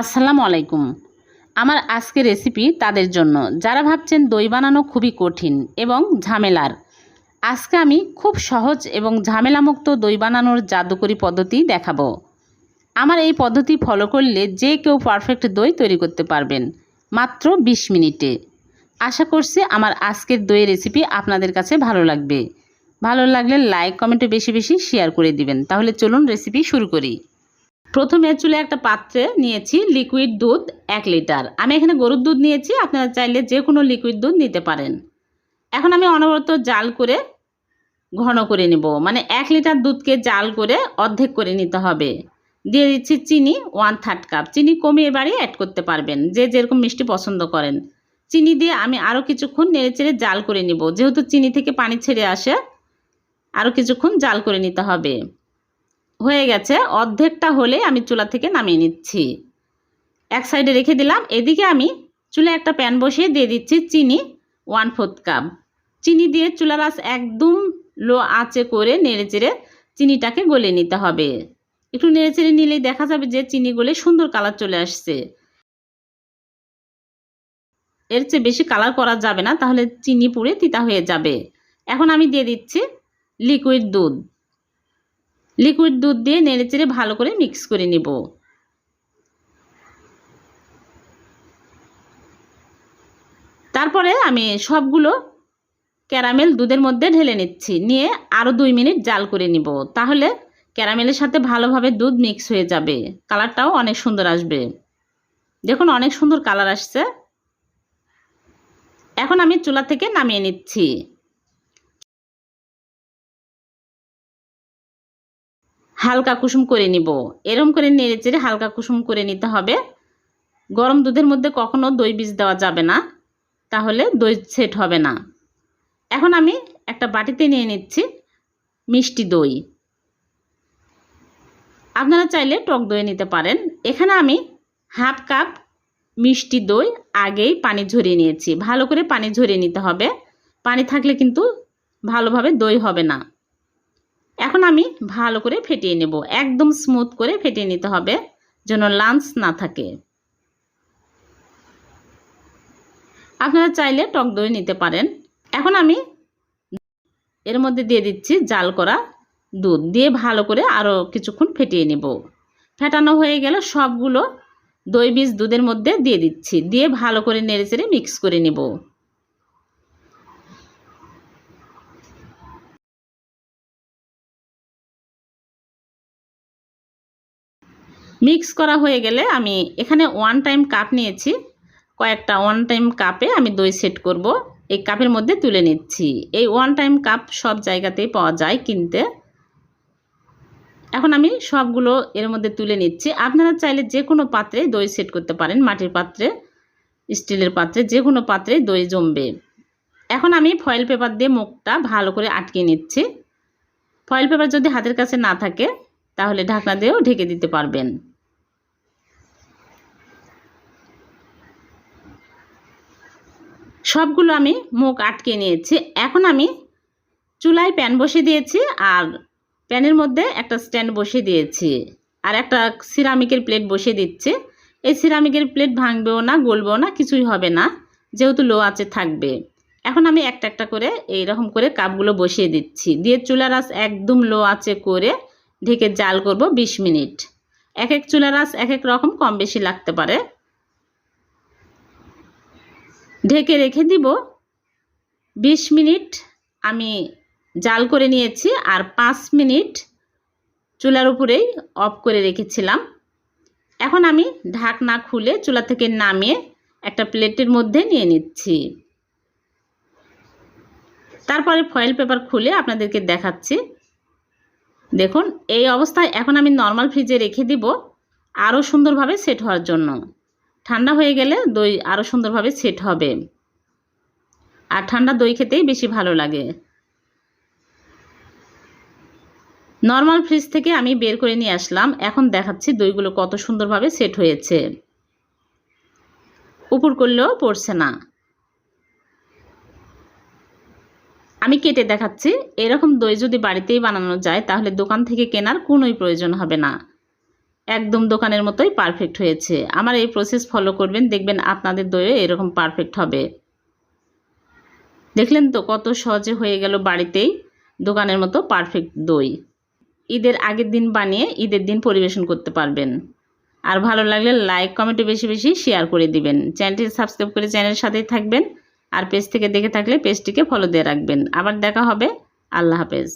আসসালামু আলাইকুম। আমার আজকের রেসিপি তাদের জন্য। যারা ভাবছেন দই বানানো খুবই কঠিন এবং ঝামেলার, আজকে আমি খুব সহজ এবং ঝামেলামুক্ত দই বানানোর জাদুকরি পদ্ধতি দেখাবো। আমার এই পদ্ধতি ফলো করলে যে কেউ পারফেক্ট দই তৈরি করতে পারবেন, মাত্র ২০ মিনিটে। আশা করছি আমার আজকের দইয়ের রেসিপি আপনাদের কাছে ভালো লাগবে। ভালো লাগলে লাইক কমেন্টে বেশি বেশি শেয়ার করে দিবেন। তাহলে চলুন রেসিপি শুরু করি। প্রথমে চুলে একটা পাত্রে নিয়েছি লিকুইড দুধ এক লিটার। আমি এখানে গরুর দুধ নিয়েছি, আপনারা চাইলে যে কোনো লিকুইড দুধ নিতে পারেন। এখন আমি অনবরত জাল করে ঘন করে নেব। মানে এক লিটার দুধকে জাল করে অর্ধেক করে নিতে হবে। দিয়ে দিচ্ছি চিনি ওয়ান থার্ড কাপ চিনি কমিয়ে বাড়িয়ে অ্যাড করতে পারবেন, যে যেরকম মিষ্টি পছন্দ করেন। চিনি দিয়ে আমি আরও কিছুক্ষণ নেড়ে চেড়ে জাল করে নিব। যেহেতু চিনি থেকে পানি ছেড়ে আসে আরও কিছুক্ষণ জাল করে নিতে হবে। হয়ে গেছে। অর্ধেকটা হলে আমি চুলা থেকে নামিয়ে নিচ্ছি। এক সাইডে রেখে দিলাম। এদিকে আমি চুলে একটা প্যান বসিয়ে দিয়ে দিচ্ছি চিনি, ওয়ান ফোর্থ কাপ। চিনি দিয়ে চুলার আঁচ একদম লো আঁচে করে নেড়ে চেড়ে চিনিটাকে গলে নিতে হবে। একটু নেড়ে চেড়ে নিলেই দেখা যাবে যে চিনি গলে সুন্দর কালার চলে আসছে। এর চেয়ে বেশি কালার করা যাবে না, তাহলে চিনি পুড়ে তিতা হয়ে যাবে। এখন আমি দিয়ে দিচ্ছি লিকুইড দুধ। লিকুইড দুধ দিয়ে নেড়েচেড়ে ভালো করে মিক্স করে নিব। তারপরে আমি সবগুলো ক্যারামেল দুধের মধ্যে ঢেলে নিচ্ছি, নিয়ে আরও দুই মিনিট জাল করে নিব। তাহলে ক্যারামেলের সাথে ভালোভাবে দুধ মিক্স হয়ে যাবে, কালারটাও অনেক সুন্দর আসবে। দেখুন, অনেক সুন্দর কালার আসছে। এখন আমি চুলা থেকে নামিয়ে নিচ্ছি। হালকা কুসুম করে নিব। এরম করে নেড়ে চেড়ে হালকা কুসুম করে নিতে হবে। গরম দুধের মধ্যে কখনো দই বীজ দেওয়া যাবে না, তাহলে দই সেট হবে না। এখন আমি একটা বাটিতে নিয়ে নিচ্ছি মিষ্টি দই। আপনারা চাইলে টক দই নিতে পারেন। এখানে আমি হাফ কাপ মিষ্টি দই আগেই পানি ঝরিয়ে নিয়েছি। ভালো করে পানি ঝরিয়ে নিতে হবে। পানি থাকলে কিন্তু ভালোভাবে দই হবে না। এখন আমি ভালো করে ফেটিয়ে নেব। একদম স্মুথ করে ফেটিয়ে নিতে হবে যেন লাঞ্চ না থাকে। আপনারা চাইলে টক দই নিতে পারেন। এখন আমি এর মধ্যে দিয়ে দিচ্ছি জাল করা দুধ। দিয়ে ভালো করে আরও কিছুক্ষণ ফেটিয়ে নেব। ফেটানো হয়ে গেলে সবগুলো দই বীজ দুধের মধ্যে দিয়ে দিচ্ছি। দিয়ে ভালো করে নেড়ে চেড়ে মিক্স করে নেব। মিক্স করা হয়ে গেলে আমি এখানে ওয়ান টাইম কাপ নিয়েছি। কয়েকটা ওয়ান টাইম কাপে আমি দই সেট করব। এই কাপের মধ্যে তুলে নিচ্ছি। এই ওয়ান টাইম কাপ সব জায়গাতেই পাওয়া যায় কিনতে। এখন আমি সবগুলো এর মধ্যে তুলে নিচ্ছি। আপনারা চাইলে যে কোনো পাত্রে দই সেট করতে পারেন, মাটির পাত্রে স্টিলের পাত্রে, যে কোনো পাত্রে দই জমবে। এখন আমি ফয়েল পেপার দিয়ে মুখটা ভালো করে আটকে নিচ্ছি। ফয়েল পেপার যদি হাতের কাছে না থাকে, তাহলে ঢাকনা দিয়েও ঢেকে দিতে পারবেন। সবগুলো আমি মুখ আটকে নিয়েছি। এখন আমি চুলায় প্যান বসিয়ে দিয়েছি আর প্যানের মধ্যে একটা স্ট্যান্ড বসিয়ে দিয়েছি আর একটা সিরামিকের প্লেট বসিয়ে দিচ্ছে। এই সিরামিকের প্লেট ভাঙবেও না, গলবেও না, কিছুই হবে না, যেহেতু লো আছে থাকবে। এখন আমি একটা একটা করে এই রকম করে কাপগুলো বসিয়ে দিচ্ছি। দিয়ে চুলার আঁচ একদম লো আছে করে ঢেকে জাল করব ২০ মিনিট। এক এক চুলার আঁচ এক এক রকম, কম বেশি লাগতে পারে। ঢেকে রেখে দিব। ২০ মিনিট আমি জাল করে নিয়েছি আর পাঁচ মিনিট চুলার উপরেই অফ করে রেখেছিলাম। এখন আমি ঢাকনা খুলে চুলা থেকে নামিয়ে একটা প্লেটের মধ্যে নিয়ে নিচ্ছি। তারপরে ফয়েল পেপার খুলে আপনাদেরকে দেখাচ্ছি। দেখুন, এই অবস্থায় এখন আমি নর্মাল ফ্রিজে রেখে দিব, আরও সুন্দরভাবে সেট হওয়ার জন্য। ঠান্ডা হয়ে গেলে দই আরও সুন্দরভাবে সেট হবে। আর ঠান্ডা দই খেতেই বেশি ভালো লাগে। নর্মাল ফ্রিজ থেকে আমি বের করে নিয়ে আসলাম। এখন দেখাচ্ছি দইগুলো কত সুন্দরভাবে সেট হয়েছে। উপর করলেও পড়ছে না। আমি কেটে দেখাচ্ছি। এরকম দই যদি বাড়িতেই বানানো যায়, তাহলে দোকান থেকে কেনার কোনোই প্রয়োজন হবে না। একদম দোকানের মতোই পারফেক্ট হয়েছে। আমার এই প্রসেস ফলো করবেন, দেখবেন আপনাদের দইও এরকম পারফেক্ট হবে। দেখলেন তো কত সহজে হয়ে গেল বাড়িতেই দোকানের মতো পারফেক্ট দই। ঈদের আগের দিন বানিয়ে ঈদের দিন পরিবেশন করতে পারবেন। আর ভালো লাগলে লাইক কমেন্টে বেশি বেশি শেয়ার করে দিবেন। চ্যানেলটি সাবস্ক্রাইব করে চ্যানেলের সাথেই থাকবেন। আর পেজ থেকে দেখে থাকলে পেজটিকে ফলো দিয়ে রাখবেন। আবার দেখা হবে। আল্লাহ হাফেজ।